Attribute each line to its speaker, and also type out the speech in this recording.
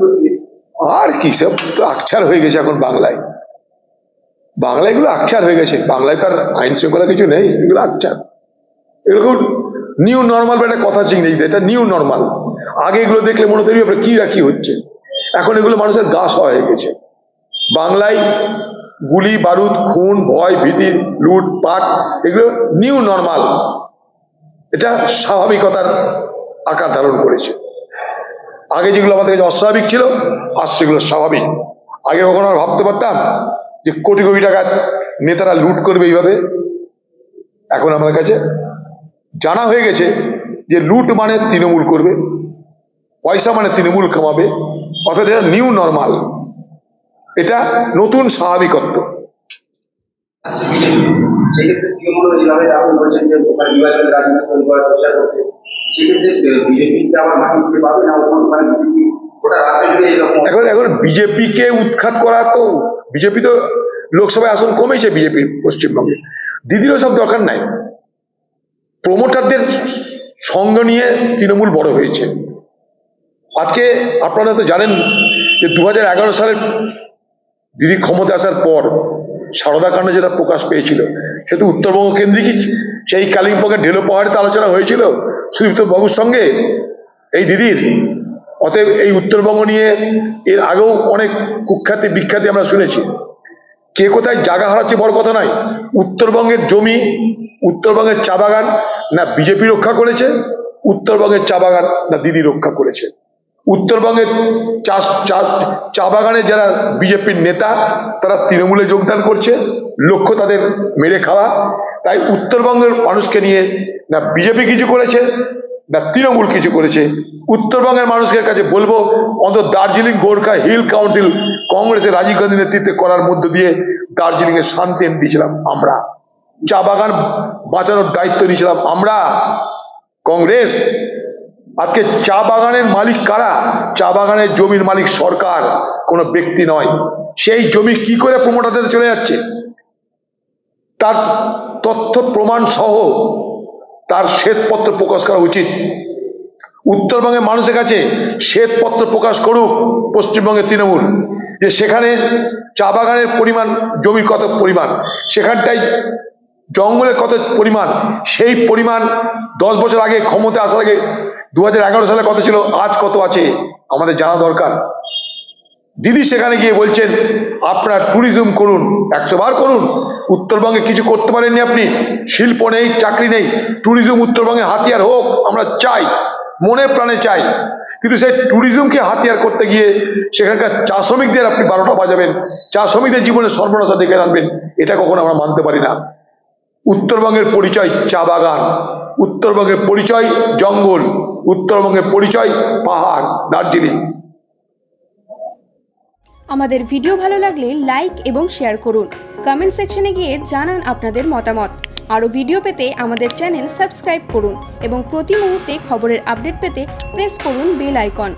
Speaker 1: করে
Speaker 2: আর কি সব তো আকছার হয়ে গেছে এখন বাংলায়। বাংলায় এগুলো আকছার হয়ে গেছে। বাংলায় তার আইন শৃঙ্খলা কিছু নেই, এগুলো আকছার এগুলো নিউ নর্মাল একটা কথা চিংড়ি এটা নিউ নর্মাল আগে এগুলো দেখলে মনে হবে কি রাখি হচ্ছে? এখন এগুলো মানুষের গা হয়ে গেছে। বাংলায় গুলি, বারুদ, খুন, ভয়, ভীতি, লুট, পাট, এগুলো নিউ নর্মাল এটা স্বাভাবিকতার আকার ধারণ করেছে। আগে যেগুলো আমাদের কাছে অস্বাভাবিক ছিল, আজ সেগুলো স্বাভাবিক। আগে কখনো আর ভাবতে পারতাম যে কোটি কোটি টাকা নেতারা লুট করবে এইভাবে। এখন আমাদের কাছে জানা হয়ে গেছে যে লুট মানে তৃণমূল করবে, পয়সা মানে তৃণমূল কামাবে, অর্থাৎ এটা নিউ নর্মাল এটা নতুন স্বাভাবিকত্ব। এখন এখন বিজেপিকে উৎখাত করা তো বিজেপি তো লোকসভায় আসন কমেছে বিজেপির পশ্চিমবঙ্গে। দিদিরও সব দরকার নাই। প্রমোটারদের সঙ্গ নিয়ে তৃণমূল বড় হয়েছে। আজকে আপনারা তো জানেন যে দু সালের দিদি ক্ষমতা আসার পর সারদা কাণ্ড যেটা প্রকাশ পেয়েছিল, সে তো উত্তরবঙ্গ কেন্দ্রিকই সেই কালিম্পংয়ের ঢেলো পাহাড়িতে আলোচনা হয়েছিল। সুদীপ্ত বাবুর সঙ্গে এই দিদির। অতএব এই উত্তরবঙ্গ নিয়ে এর আগেও অনেক কুখ্যাতি বিখ্যাতি আমরা শুনেছি। কে কোথায় জায়গা হারাচ্ছে বড় কথা নয়। উত্তরবঙ্গের জমি, উত্তরবঙ্গের চা বাগান না বিজেপি রক্ষা করেছে, উত্তরবঙ্গের চা বাগান না দিদি রক্ষা করেছে। উত্তরবঙ্গের চাষ চা- চা বাগানে যারা বিজেপির নেতা, তারা তৃণমূলে যোগদান করছে, লক্ষ্য তাদের মেরে খাওয়া। তাই উত্তরবঙ্গের মানুষকে নিয়ে না বিজেপি কিছু করেছে, না তৃণমূল কিছু করেছে। উত্তরবঙ্গের মানুষের কাছে বলব, অন্তত দার্জিলিং গোর্খা হিল কাউন্সিল কংগ্রেসের রাজীব গান্ধী নেতৃত্বে করার মধ্য দিয়ে দার্জিলিং এ শান্তি এনে দিয়েছিলাম আমরা। চা বাগান বাঁচানোর দায়িত্ব নিয়েছিলাম আমরা, কংগ্রেস। আজকে চা বাগানের মালিক কারা? চা বাগানের জমির মালিক সরকার, কোনো ব্যক্তি নয়। সেই জমি কি করে প্রমোটারদের চলে যাচ্ছে? তার তথ্য প্রমাণ সহ তার শ্বেতপত্র প্রকাশ করা উচিত। উত্তরবঙ্গের মানুষের কাছে শ্বেতপত্র প্রকাশ করুক, পশ্চিমবঙ্গের তৃণমূল। যে সেখানে চা বাগানের পরিমাণ, জমির কত পরিমাণ, সেখানটায় জঙ্গলের কত পরিমাণ, সেই পরিমাণ দশ বছর আগে ক্ষমতা আসার আগে দু সালে কত ছিল? আজ কত আছে? আমাদের জানা দরকার। দিদি সেখানে গিয়ে বলছেন, আপনার ট্যুরিজম করুন, একশো বার করুন। উত্তরবঙ্গে কিছু করতে পারেননি আপনি। শিল্প নেই, চাকরি নেই। ট্যুরিজম উত্তরবঙ্গে হাতিয়ার হোক, আমরা চাই। মনে প্রাণে চাই। কিন্তু সেই ট্যুরিজমকে হাতিয়ার করতে গিয়ে সেখানকার চা শ্রমিকদের আপনি বারোটা বাজাবেন। চা শ্রমিকদের জীবনে সর্বনাশা দেখে আনবেন। এটা কখনো আমরা মানতে পারি না। উত্তরবঙ্গের পরিচয় চা বাগান, উত্তরবঙ্গের পরিচয় জঙ্গল, উত্তরবঙ্গের পরিচয় পাহাড়, দার্জিলিং।
Speaker 3: আমাদের ভিডিও ভালো লাগলে লাইক এবং শেয়ার করুন। কমেন্ট সেকশনে গিয়ে জানান আপনাদের মতামত। আরও ভিডিও পেতে আমাদের চ্যানেল সাবস্ক্রাইব করুন এবং প্রতি মুহূর্তে খবরের আপডেট পেতে প্রেস করুন বেল আইকন।